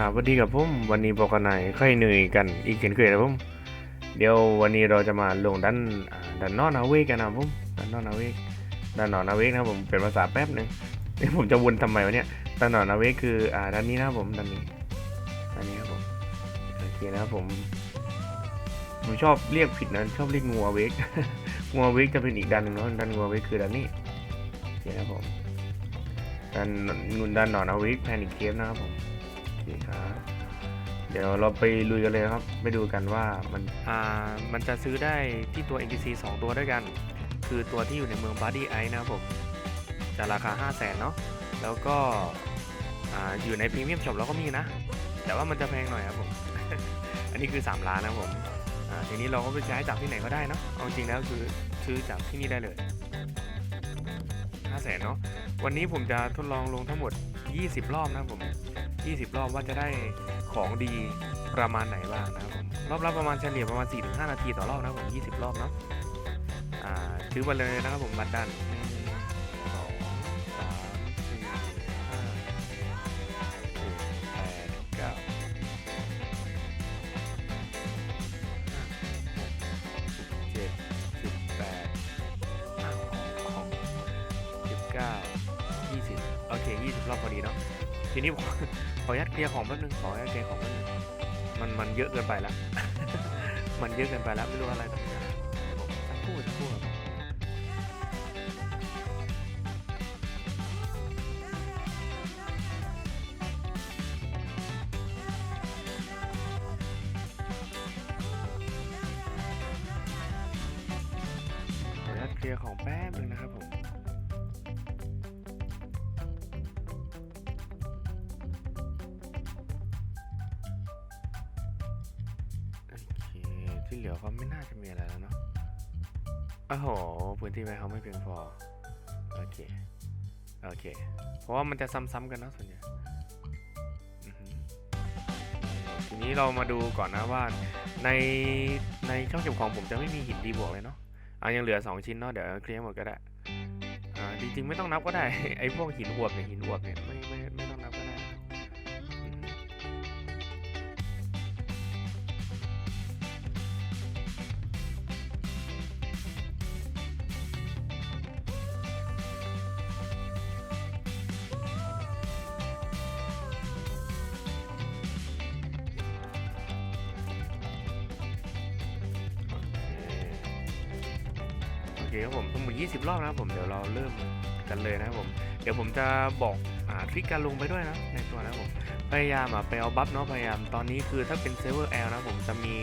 ครับสวัสดีกับผมวันนี้บอกกันหน่อยค่อยเหนื่อยกันอีกเช่นเคยนะผมเดี๋ยววันนี้เราจะมาลงดันอ่าดันนอนนาเวกกันนะผมดันนอนนาเวกดันนอนนาเวกนะผมเป็นภาษาแป๊บหนึ่งเอ้ยผมจะวนทำไมวะเนี่ยดันนอนนาเวกคืออ่าด้านนี้นะผมด้านนี้ด้านนี้ครับผมโอเคนะครับผมผมชอบเรียกผิดนะชอบเรียกงัวเวกงัวเวกจะเป็นอีกด้านหนึ่งเนาะด้านงัวเวกคือด้านนี้โอเคนะครับผมด้านด้านนอนนาเวกแพนิคเคฟนะครับผม เคครับ เดี๋ยวเราไปลุยกันเลยครับ ไปดูกันว่ามัน อ่า มันจะซื้อได้ที่ตัว NPC 2 ตัวด้วยกัน คือตัวที่อยู่ในเมือง Buddy Ice นะครับผมจะราคา 5 0 0แสนเนาะ แล้วก็อ่าอยู่ในพรีเมียมช็อปเราก็มีนะ แต่ว่ามันจะแพงหน่อยครับผม อันนี้คือ 3 ล้านนะครับผมอ่าทีนี้เราก็ไปใช้จากที่ไหนก็ได้เนาะ เอาจริงแล้วคือซื้อจากที่นี่ได้เลย 5 0 0แสนเนาะ วันนี้ผมจะทดลองลงทั้งหมด 20 รอบนะครับผม 20 รอบว่าจะได้ของดีประมาณไหนบ้างนะครับผมรอบละประมาณเฉลี่ยประมาณ 4-5 นาทีต่อรอบนะครับผม 20 รอบเนาะอ่าซื้อมาเลยนะครับผมบัตรดันหนึ่งสองสามสี่ห้าหกเจ็ดแปดอ้าสิบเก้ายี่สิบโอเคยี่สิบรอบพอดีเนาะทีนี้ ขออนุญาตเคลียร์ของแป๊บนึงขออนุญาตเคลียร์ของแป๊บนึงมันมันเยอะเกินไปละ มันเยอะเกินไปแล้วไม่รู้อะไรต่างๆสักครู่สักครู่ครับขออนุญาตเคลียร์ของแป๊ โอ้โหพื้นที่ไว้เขาไม่เพียงพอ โอเค โอเค เพราะว่ามันจะซ้ำๆกันนะส่วนใหญ่ทีนี้เรามาดูก่อนนะว่า ในในช่องเก็บของผมจะไม่มีหินดีบวกเลยเนาะเอายังเหลือ 2 ชิ้นเนาะเดี๋ยวเคลียร์หมดก็ได้อ่าจริงๆไม่ต้องนับก็ได้ไอ้พวกหินอวบเนี่ยหินอวบเนี่ยไม่ เคครับผมทั้งหมด20 รอบนะครับผมเดี๋ยวเราเริ่มกันเลยนะครับผม เดี๋ยวผมจะบอกอ่าทริคการลงไปด้วยนะในตัวนะครับผมพยายามอะไปเอาบัฟเนาะพยายามตอนนี้คือถ้าเป็นเซิร์ฟเวอร์แอลนะผมจะมี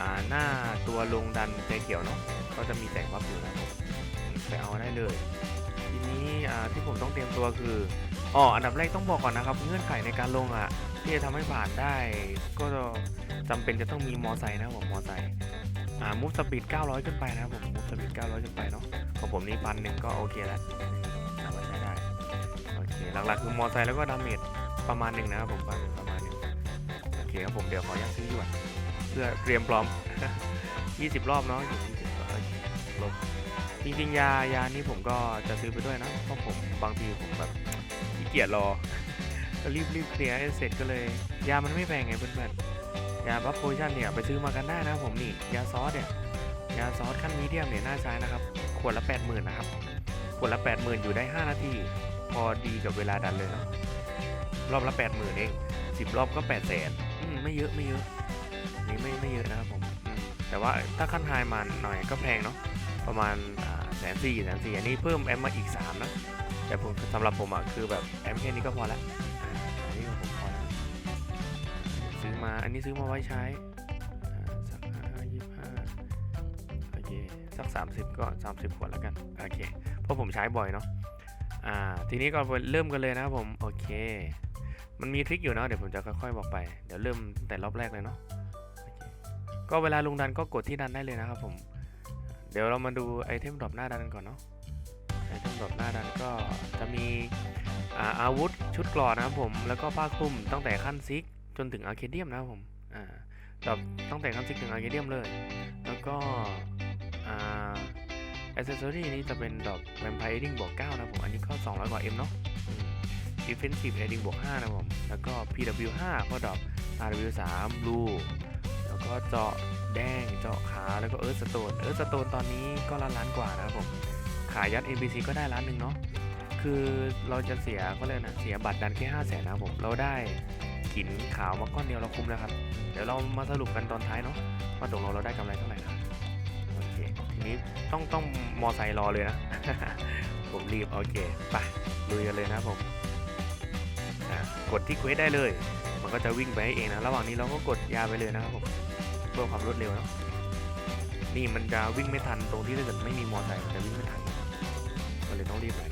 อ่าหน้าตัวลงดันใจเขียวเนาะก็จะมีแสงบัฟอยู่นะครับผมไปเอาได้เลย ทีนี้อ่าที่ผมต้องเตรียมตัวคืออ๋ออันดับแรกต้องบอกก่อนนะครับเงื่อนไขในการลงอะที่จะทำให้ผ่านได้ ก็จำเป็นจะต้องมีมอไซค์นะครับผมมอไซค์ อ่ามูฟสปีด900 ขึ้นไปนะครับผมมูฟสปีด900 ขึ้นไปเนาะของผมนี่พันหนึ่งก็โอเคแล้วสามารถใช้ได้โอเคหลักๆคือมอไซค์แล้วก็ดาเมจประมาณหนึ่งนะครับผมพันหนึ่งประมาณหนึ่งโอเคครับผมเดี๋ยวขออนุญาตซื้อหยวนเพื่อเตรียมพร้อม 20 รอบเนาะ20รอบโอเคลบจริงๆยายานี่ผมก็จะซื้อไปด้วยนะเพราะผมบางทีผมแบบขี้เกียจรอก็รีบรีบเคลียร์ให้เสร็จก็เลย ยามันไม่แพงไงเพื่อนๆ ยาบัฟโพชั่นเนี่ยไปซื้อมากันได้นะครับผมนี่ยาซอสเนี่ยยาซอสขั้นมีเดียมเนี่ยน่าใช้นะครับขวดละ 80,000นะครับขวดละ 80,000 อยู่ได้ 5 นาที พอดีกับเวลาดันเลยเนาะรอบละ 80,000 เอง 10 รอบก็ 8 0 0 0 0อืมไม่เยอะไม่เยอะนี่ไม่ไม่เยอะนะครับผมแต่ว่าถ้าขั้นไฮมาหน่อยก็แพงเนาะประมาณแสนสี่แสนสี่อันนี้เพิ่มแอมมาอีก3นะแต่ผมสำหรับผมอะคือแบบแอมแค่นี้ก็พอและ มา อันนี้ซื้อมาไว้ใช้สักห้ายี่ห้าโอเค สัก 30 ก็ 30 ขวดแล้วกัน โอเค เพราะผมใช้บ่อยเนาะอ่าทีนี้ก็เริ่มกันเลยนะครับผม โอเค มันมีทริคอยู่เนาะเดี๋ยวผมจะค่อยๆบอกไป เดี๋ยวเริ่มตั้งแต่รอบแรกเลยเนาะก็เวลาลงดันก็กดที่ดันได้เลยนะครับผม เดี๋ยวเรามาดูไอเทมดรอปหน้าดันกันก่อนเนาะไอเทมดรอปหน้าดันก็จะมีอาวุธชุดเกรอนะครับผม แล้วก็ผ้าคลุมตั้งแต่ขั้นซิก จนถึงอาร์เคเดียมนะครับผมอ่าแบบตั้งแต่ขั้นซิกถึงอาร์เคเดียมเลย แล้วก็อ่าอ c เซสซอรี่นี้จะเป็นดอกแวมไพร์ดิ้งบวก9นะผม อันนี้ก็ 200 กว่า M เนาะอืม defensive rating บวก5นะผม แล้วก็ PW 5 ก็ดรอป RW 3 blue แล้วก็เจาะแดง เจาะขา แล้วก็เอิร์ธสโตน เอิร์ธสโตนตอนนี้ก็ล้านล้านกว่านะครับผม ขายยัด NPC ก็ได้ล้านหนึ่งเนาะ คือเราจะเสียก็เลยนะ เสียบัตรดันแค่5 0 0แสนนะครับผม เราได้ หินขาวมาก้อนเดียวเราคุ้มแล้วครับ เดี๋ยวเรามาสรุปกันตอนท้ายเนาะว่าตกลงเราได้กำไรเท่าไหร่นะครับโอเคทีนี้ต้องต้องมอไซค์รอเลยนะ ผมรีบโอเคไปลุยกันเลยนะผมอะกดที่เควสได้เลย มันก็จะวิ่งไปให้เองนะ ระหว่างนี้เราก็กดยาไปเลยนะครับผมเพื่อความรวดเร็วเนาะนี่มันจะวิ่งไม่ทันตรงที่ถ้าเกิดไม่มีมอไซค์มันจะวิ่งไม่ทันก็เลยต้องรีบหน่อย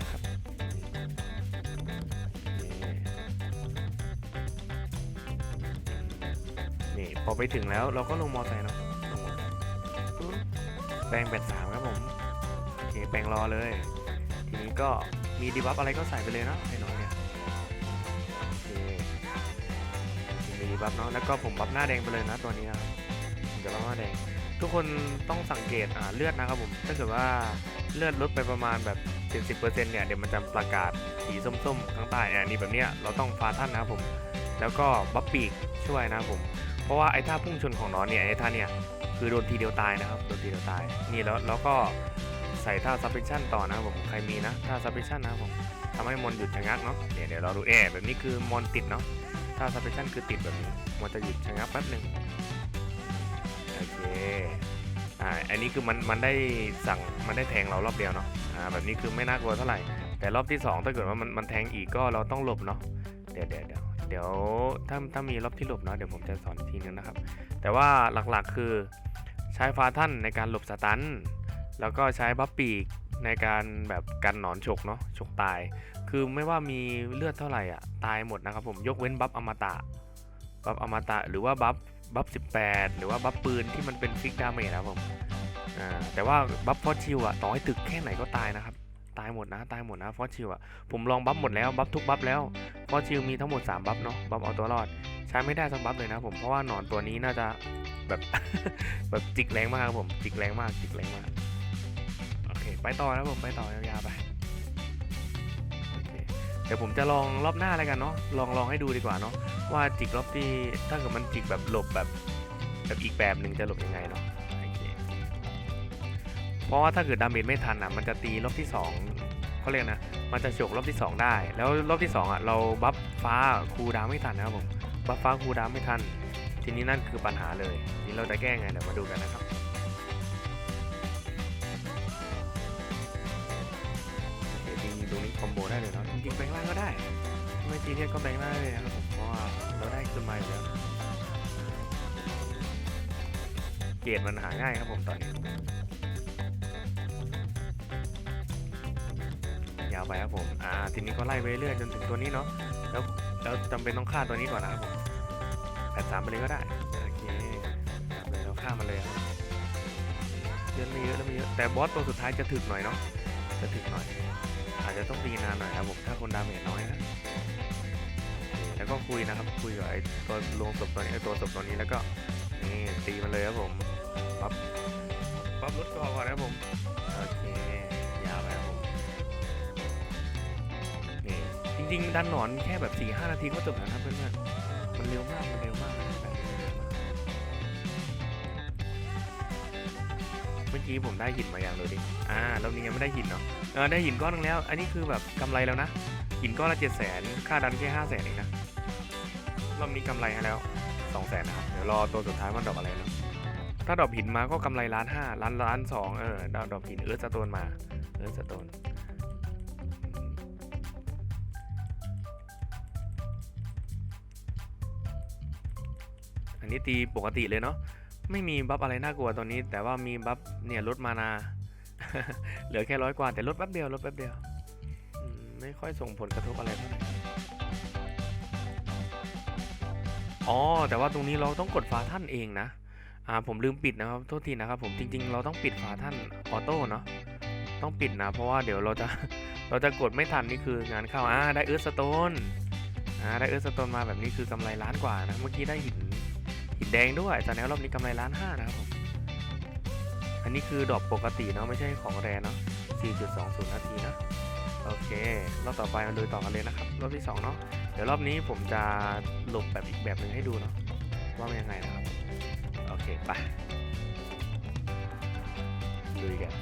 พอไปถึงแล้วเราก็ลงมอไซค์เนาะลงมอไซค์แปลงแบตสามครับผมโอเคแปลงรอเลย ทีนี้ก็มีดีบัฟอะไรก็ใส่ไปเลยเนาะให้น้องเนี่ยโอเคมีดีบัฟเนาะแล้วก็ผมบัฟหน้าแดงไปเลยนะตัวนี้นะผมจะบัฟหน้าแดง ทุกคนต้องสังเกตอ่าเลือดนะครับผมถ้าเกิดว่าเลือดลดไปประมาณแบบ 70%เนี่ยเดี๋ยวมันจะประกาศสีส้มๆข้างใต้อ่านี่แบบเนี้ยเราต้องฟาท่านนะครับผมแล้วก็บัฟปีกช่วยนะครับผม เพราะว่าไอ้ท่าพุ่งชนของน้องเนี่ยไอ้ท่าเนี่ยคือโดนทีเดียวตายนะครับโดนทีเดียวตายนี่แล้วแล้วก็ใส่ท่า submission ต่อนะครับผมใครมีนะท่า submission นะครับผมทำให้มอนหยุดชะงักเนาะเดี๋ยวเดี๋ยวเราดูเอ๊ะแบบนี้คือมอนติดเนาะถ้า submission คือติดแบบนี้มอนจะหยุดชะงักแป๊บหนึ่งโอเคอ่าอันนี้คือมันมันได้สั่งมันได้แทงเรารอบเดียวเนาะอ่าแบบนี้คือไม่น่ากลัวเท่าไหร่ แต่รอบที่สองถ้าเกิดว่ามันมันแทงอีกก็เราต้องหลบเนาะเดี๋ยวเดี๋ยวเดี๋ยว เดี๋ยวถ้าถ้ามีรอบที่หลบเนาะเดี๋ยวผมจะสอนอีกทีนึงนะครับ แต่ว่าหลักๆคือใช้ฟาท่านในการหลบสตัน แล้วก็ใช้บัฟปีกในการแบบกันหนอนฉกเนาะฉกตาย คือไม่ว่ามีเลือดเท่าไหร่อะตายหมดนะครับผมยกเว้นบัฟอมตะบัฟอมตะหรือว่าบัฟบัฟ 18 หรือว่าบัฟปืนที่มันเป็นฟิกดาเมจนะครับผมแต่ว่าบัฟฟอสชิลอะต่อให้ตึกแค่ไหนก็ตายนะครับ ตายหมดนะ ตายหมดนะฟอสชิลอะผมลองบัฟหมดแล้ว บัฟทุกบัฟแล้ว ฟอสชิลมีทั้งหมด 3 บัฟเนาะ บัฟเอาตัวรอด ใช้ไม่ได้สักบัฟเลยนะผม เพราะว่าหนอนตัวนี้น่าจะแบบแบบจิกแรงมากครับผม จิกแรงมาก จิกแรงมาก โอเค ไปต่อนะผม ไปต่อยาวๆไปเดี๋ยวผมจะลองรอบหน้าแล้วกันเนาะ ลองลองให้ดูดีกว่าเนาะ ว่าจิกรอบที่ถ้าเกิดมันจิกแบบหลบแบบแบบอีกแบบหนึ่งจะหลบยังไงเนาะ ราะว่าถ้าเกิดดาเมจไม่ทันอะมันจะตีรอบที่สองเขาเรียกนะ มันจะฉกรอบที่ 2 ได้ แล้วรอบที่2อะเราบัฟฟ้าคูลดาวน์ไม่ทันนะครับผม บัฟฟ้าคูลดาวน์ไม่ทัน ทีนี้นั่นคือปัญหาเลยนี่เราจะแก้ไงเดี๋ยวมาดูกันนะครับโอเคจริงๆตรงนี้คอมโบได้เลยเนาะจริงๆแบงล่างก็ได้ไม่จีเนียก็แบงล่างได้เลยนะครับผมเพราะว่าเราได้ขึ้นมาอยู่แล้วเกรดมันหาง่ายครับผมตอนนี้ ยาวไปครับผมอ่าทีนี้ก็ไล่ไปเรื่อยจนถึงตัวนี้เนาะแล้วแล้วจำเป็นต้องฆ่าตัวนี้ก่อนนะครับผมแปดสามไปเลยก็ได้โอเคครับเลยเราฆ่ามันเลยครับเยอะไม่เยอะแล้วไม่เยอะแต่บอสตัวสุดท้ายจะถึกหน่อยเนาะจะถึกหน่อย อาจจะต้องตีนานหน่อยครับผมถ้าคนดาเมจน้อยนะโอเคแล้วก็คุยนะครับคุยกับไอ้ตัวลงศพตัวนี้ไอ้ตัวศพตัวนี้แล้วก็นี่ตีมันเลยครับผมปั๊บปั๊บลดคอก่อนนะครับผม จริงๆดันหนอนแค่แบบ4ี่ห้านาทีก็จบแล้วนะครับเพื่อนๆมันเร็วมาก มันเร็วมากแบบเมื่อกี้ผมได้หินมาอย่างเลยดิ อ่าเรานี้ยังไม่ได้หินเนาะเออได้หินก้อนนึงแล้ว อันนี้คือแบบกำไรแล้วนะ หินก้อนละเจ็ดแสนค่าดันแค่ห้าแสนเองนะ รอบนี้กำไรให้แล้วสองแสนนะครับ เดี๋ยวรอตัวสุดท้ายมันดอกอะไรเนาะถ้าดอปหินมาก็กำไรล้านห้าล้านล้านสองเออ ดอปดรอปหินเออสโตนมา เออสโตน นนี้ตีปกติเลยเนาะไม่มีบัฟอะไรน่ากลัวตอนนี้ แต่ว่ามีบัฟเนี่ยลดมานา เหลือแค่ร้อยกว่าแต่ลดแป๊บเดียวลดแป๊บเดียวไม่ค่อยส่งผลกระทบอะไรเท่าไหร่อ๋อแต่ว่าตรงนี้เราต้องกดฝาท่านเองนะอ่าผมลืมปิดนะครับโทษทีนะครับ ผมจริง ๆ เราต้องปิดฝาท่านออโต้เนาะต้องปิดนะ เพราะว่าเดี๋ยวเราจะเราจะกดไม่ทันนี่คืองานเข้าอ่าได้เอิร์ธสโตนอ่าได้เอิร์ธสโตนมาแบบนี้คือกำไรล้านกว่านะเมื่อกี้ได้หิน หินแดงด้วยตอนนี้รอบนี้กำไรล้านห้านะครับผมอันนี้คือดอปปกติเนาะไม่ใช่ของแรเนาะ4.20 นาทีนะโอเค รอบต่อไปมาดูต่อกันเลยนะครับ รอบที่สองเนาะเดี๋ยวรอบนี้ผมจะหลบแบบอีกแบบหนึ่งให้ดูเนาะว่ามันยังไงนะครับ โอเคไปดูกัน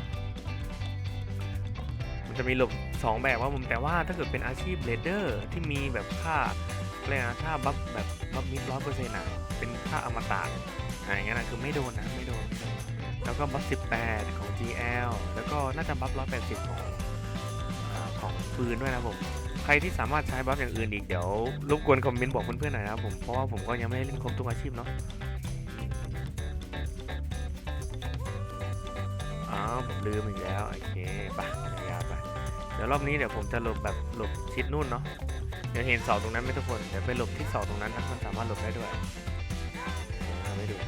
มันจะมีหลบสองแบบว่าผมแต่ว่าถ้าเกิดเป็นอาชีพเลดเดอร์ที่มีแบบค่าอะไรนะค่าบัฟแบบบัฟมิดร้อยเปอร์เซ็นต์อะเป็นค่าอมตะอะไรอย่างเงี้ยนะคือไม่โดนนะไม่โดน แล้วก็บัฟ 18 ของ GL แล้วก็น่าจะบัฟ 180 ของอของปืนด้วยนะผม ใครที่สามารถใช้บัฟอย่างอื่นอีกเดี๋ยวรบกวนคอมเมนต์บอกเพื่อนๆหน่อยนะผม เพราะว่าผมก็ยังไม่ได้เล่นครบทุกอาชีพเนาะอ๋อผมลืมอีกแล้วโอเคไปยาวๆไปเดี๋ยวรอบนี้เดี๋ยวผมจะหลบแบบหลบชิดนู่นเนาะเดี๋ยวเห็นเสาตรงนั้นไหมทุกคน เดี๋ยวไปหลบที่เสาตรงนั้นนะมันสามารถหลบได้ด้วย ให้ดู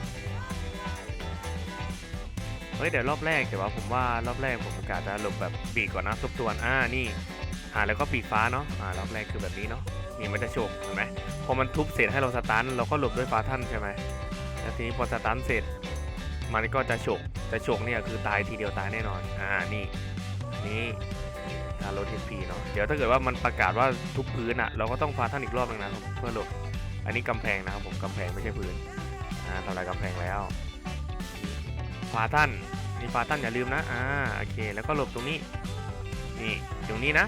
เฮ้ยเดี๋ยวรอบแรกแต่ว่าผมว่ารอบแรกผมประกาศจะหลบแบบปีกก่อนนะทบทวนอ่านี่อ่าแล้วก็ปีกฟ้าเนาะอ่ารอบแรกคือแบบนี้เนาะนี่มันจะโฉกเห็นไหมพอมันทุบเสร็จให้เราสตันเราก็หลบด้วยฟ้าท่านใช่ไหมแล้วทีนี้พอสตันเสร็จ มันก็จะโฉกจะโฉกเนี่ยคือตายทีเดียวตายแน่นอนอ่านี่นี่ทาโรทิพีเนาะเดี๋ยวถ้าเกิดว่ามันประกาศว่าทุบพื้นอะเราก็ต้องฟ้าท่านอีกรอบนึงนะครับเพื่อหลบอันนี้กำแพงนะครับผมกำแพงไม่ใช่พื้น อ่าทำลายกำแพงแล้วฟาตันนี่ฟาตันอย่าลืมนะอ่าโอเค แล้วก็หลบตรงนี้นี่ตรงนี้นะ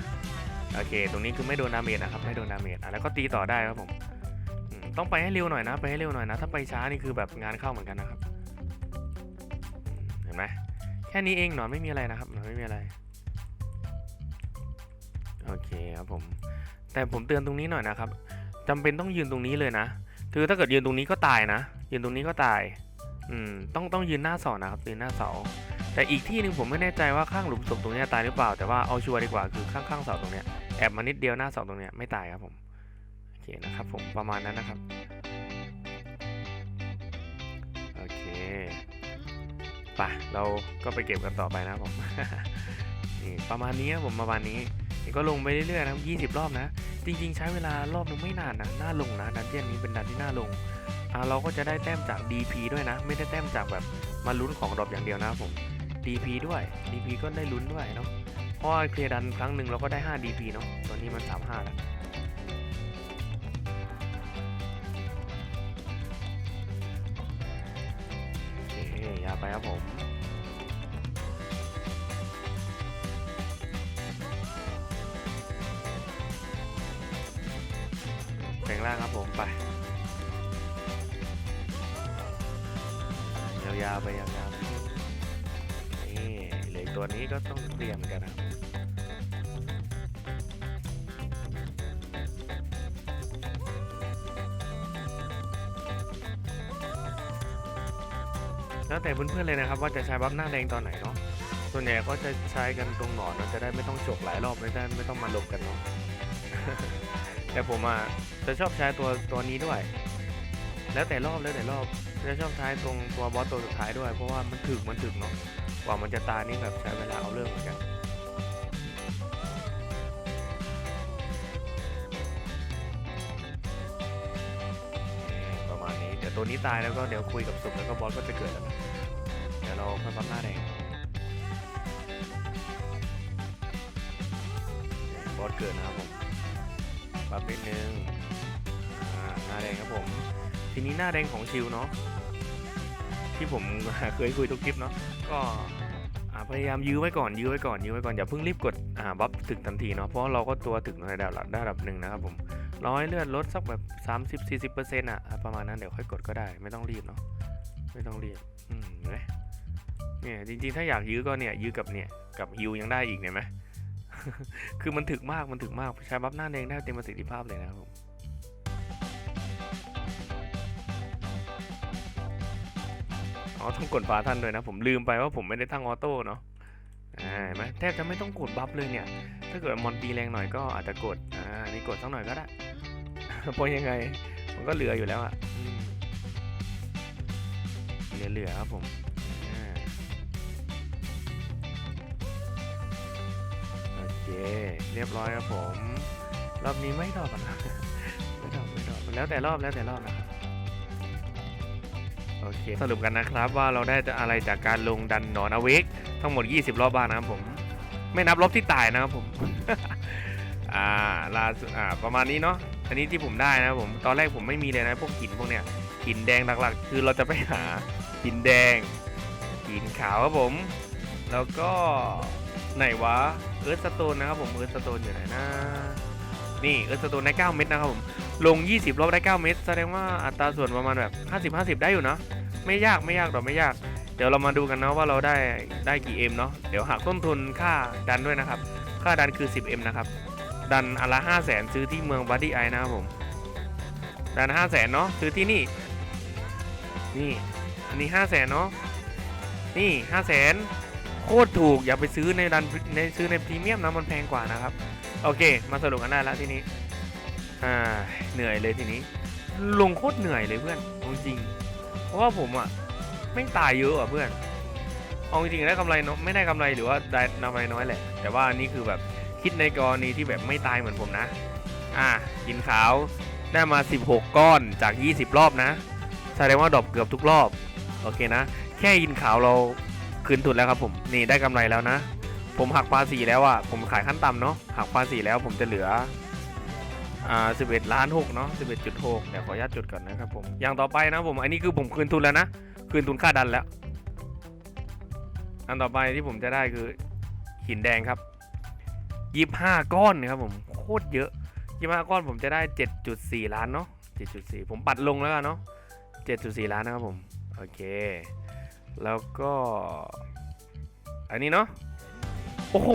โอเค ตรงนี้คือไม่โดนดาเมจนะครับไม่โดนดาเมจอะแล้วก็ตีต่อได้ครับผมต้องไปให้เร็วหน่อยนะ ไปให้เร็วหน่อยนะ ถ้าไปช้านี่คือแบบงานเข้าเหมือนกันนะครับ เห็นไหมแค่นี้เองหนอนไม่มีอะไรนะครับหนอนไม่มีอะไรโอเคครับผม แต่ผมเตือนตรงนี้หน่อยนะครับจำเป็นต้องยืนตรงนี้เลยนะคือถ้าเกิดยืนตรงนี้ก็ตายนะ ยืนตรงนี้ก็ตาย อืม ต้องต้องยืนหน้าเสานะครับ ยืนหน้าเสา แต่อีกที่หนึ่งผมไม่แน่ใจว่าข้างหลุมศพตรงนี้ตายหรือเปล่า แต่ว่าเอาชัวร์ดีกว่าคือข้างๆเสาตรงเนี้ย แอบมานิดเดียวหน้าเสาตรงเนี้ยไม่ตายครับผม โอเคนะครับผมประมาณนั้นนะครับ โอเคไปเราก็ไปเก็บกันต่อไปนะผม นี่ประมาณนี้ผมประมาณนี้นี่ก็ลงไปเรื่อยๆนะครับ 20 รอบนะ จริงๆ ใช้เวลารอบนึงไม่นานนะ น่าลงนะ ดันเจียนนี้เป็นดันที่น่าลง เราก็จะได้แต้มจาก DP ด้วยนะ ไม่ได้แต้มจากแบบมาลุ้นของดรอปอย่างเดียวนะผม DP ด้วย DP ก็ได้ลุ้นด้วยเนาะเพราะเคลียร์ดันครั้งหนึ่งเราก็ได้ 5 DP เนาะตอนนี้มัน 35 แล้วโอเคยาไปครับผมแปลงร่างครับผมไปาวๆไปยาวๆนี่เหลือตัวนี้ก็ต้องเตรียมกันนะครับแล้วแต่เพื่อนๆเลยนะครับ ว่าจะใช้บัฟหน้าแดงตอนไหนเนาะส่วนใหญ่ก็จะใช้กันตรงหนอนนะจะได้ไม่ต้องฉกหลายรอบไม่ได้ไม่ต้องมาหลบกันเนาะแต่ผมอะจะชอบใช้ตัวตัวนี้ด้วย แล้วแต่รอบแล้วแต่รอบจะชอบใช้ตรงตัวบอสตัวสุดท้ายด้วย เพราะว่ามันถึกมันถึกเนาะกว่ามันจะตายนี่แบบใช้เวลาเอาเรื่องเหมือนกันประมาณนี้เดี๋ยวตัวนี้ตายแล้วก็เดี๋ยวคุยกับสุมแล้วก็บอสก็จะเกิดแล้วนะเดี๋ยวเราค่อยปั๊มหน้าแดงบอสเกิดนะครับผมปั๊บนิดนึงหน้าแดงครับผม ทีนี้หน้าแดงของชิวเนาะที่ผมเคยคุยทุกคลิปเนาะก็พยายามยื้อไว้ก่อนยื้อไว้ก่อนยื้อไว้ก่อนอย่าเพิ่งรีบกดบัฟถึงทันทีเนาะเพราะเราก็ตัวถึงในระดับระดับหนึ่งนะครับผมร้อให้เลือดลดสักแบบ 30 40เปอร์เซ็นต์อะประมาณนั้นเดี๋ยวค่อยกดก็ได้ไม่ต้องรีบเนาะไม่ต้องรีบอืมเห็นไหมเนี่ยจริงๆถ้าอยากยื้อก็เนี่ยยื้อกับเนี่ยกับฮิวยังได้อีกเนี่ยไหมคือมันถึกมากมันถึกมากใช้บัฟหน้าแดงได้เต็มประสิทธิภาพเลยนะครับผม อ๋อต้องกดฝาท่านด้วยนะ ผมลืมไปว่าผมไม่ได้ตั้งออโต้เนาะอ่าเห็นไหมแทบจะไม่ต้องกดบัฟเลยเนี่ย ถ้าเกิดมอนตีแรงหน่อยก็อาจจะกด อ่า นี่กดสักหน่อยก็ได้เพราะยังไง มันก็เหลืออยู่แล้วอะอืมเหลือเหลือครับผมอ่าโอเคเรียบร้อยครับผม รอบนี้ไม่ดอกกันนะไม่ดอกไม่ดอกแล้วแต่รอบแล้วแต่รอบนะครับ โอเค สรุปกันนะครับว่าเราได้อะไรจากการลงดันหนอนอเวกทั้งหมด 20 รอบบ้านนะครับผม ไม่นับรอบที่ตายนะครับผม อ่าลาอ่าประมาณนี้เนาะอันนี้ที่ผมได้นะครับผมตอนแรกผมไม่มีเลยนะพวกหินพวกเนี้ยหินแดงหลักๆ คือเราจะไปหาหินแดงหินขาวครับผม แล้วก็ไหนวะเอิร์ธสโตนนะครับผมเอิร์ธสโตนอยู่ไหนนะ นี่เอิร์ธสโตนได้ 9 เม็ดนะครับผม ลง 20 รอบได้ 9 เม็ดแสดงว่าอัตราส่วนประมาณแบบ 50 50 ได้อยู่เนาะไม่ยากไม่ยากหรอกไม่ยาก เดี๋ยวเรามาดูกันนะว่าเราได้ได้กี่เอ็มเนาะ เดี๋ยวหักต้นทุนค่าดันด้วยนะครับ ค่าดันคือ 10M นะครับ ดันอนละ5 0 0แสนซื้อที่เมืองบัดดี้ไอนะครับผม ดัน 5 0 0แสนเนาะซื้อที่นี่ นี่ อันนี้ 5 0 0แสนเนาะ นี่ 5 0 0แสนโคตรถูกอย่าไปซื้อในดันในซื้อในพรีเมียมนะมันแพงกว่านะครับ โอเค มาสรุปกันได้แล้วทีนี้ อ่า เหนื่อยเลยทีนี้ ลงโคตรเหนื่อยเลยเพื่อนอาจริง เพราะว่าผมอะแม่ตายเยอะอะเพื่อนเอาจริงๆได้กำไรเน้อยไม่ได้กำไรหรือว่าได้กำไรน้อยแหละ แต่ว่านี่คือแบบคิดในกรณีที่แบบไม่ตายเหมือนผมนะ อะกินขาวได้มา 16 ก้อนจาก 20 รอบนะ แสดงว่าดรอปเกือบทุกรอบ โอเคนะ แค่กินขาวเราคืนทุนแล้วครับผม นี่ได้กำไรแล้วนะ ผมหักภาษีแล้วอะผมขายขั้นต่ำเนาะหักภาษีแล้วผมจะเหลืออ่า11ล้าน6เนาะ11.6เดี๋ยวขออนุญาตจดก่อนนะครับผมอย่างต่อไปนะผมอันนี้คือผมคืนทุนแล้วนะคืนทุนค่าดันแล้ว อันต่อไปที่ผมจะได้คือหินแดงครับยี่ห้าก้อนนะครับผมโคตรเยอะยี่ห้าก้อนผมจะได้เจ็ดจุดสี่ล้านเนาะเจ็ดจุดสี่ผมปัดลงแล้วกันเนาะเจ็ดจุดสี่ล้านนะครับผมโอเค แล้วก็ อันนี้เนาะ อ้โห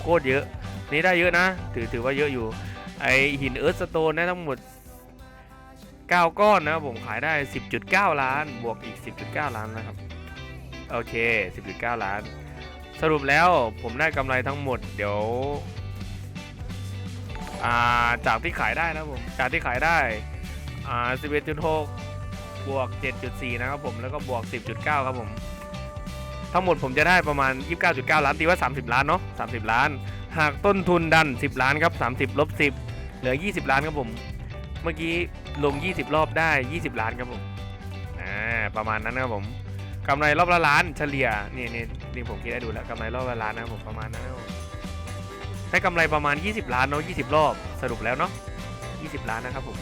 โคตรเยอะ นี่ได้เยอะนะ ถือถือว่าเยอะอยู่ ไอหินเอิร์ธสโตนได้ทั้งหมด 9 ก้อนนะครับผมขายได้ 10.9 ล้าน บวกอีก 10.9 ล้านนะครับ โอเค 10.9 ล้าน สรุปแล้วผมได้กำไรทั้งหมด เดี๋ยวาจากที่ขายได้นะครับผม จากที่ขายได้ 11.6 บวก 7.4 นะครับผม แล้วก็บวก 10.9 ครับผม ทั้งหมดผมจะได้ประมาณ 29.9 ล้านตีว่า 30 ล้านเนาะ30 ล้าน หากต้นทุนดัน 10 ล้านครับ 30ลบ10 เหลือ 20 ล้านครับผม เมื่อกี้ลง 20 รอบได้ 20 ล้านครับผมอ่าประมาณนั้นนะครับผมกำไรรอบละล้านเฉลี่ยนี่นี่นี่ผมคิดได้ดูแล้วกำไรรอบละล้านนะครับผมประมาณนั้นครับผมได้กำไรประมาณ 20 ล้านเนาะ20 รอบสรุปแล้วเนาะ20 ล้านนะครับผม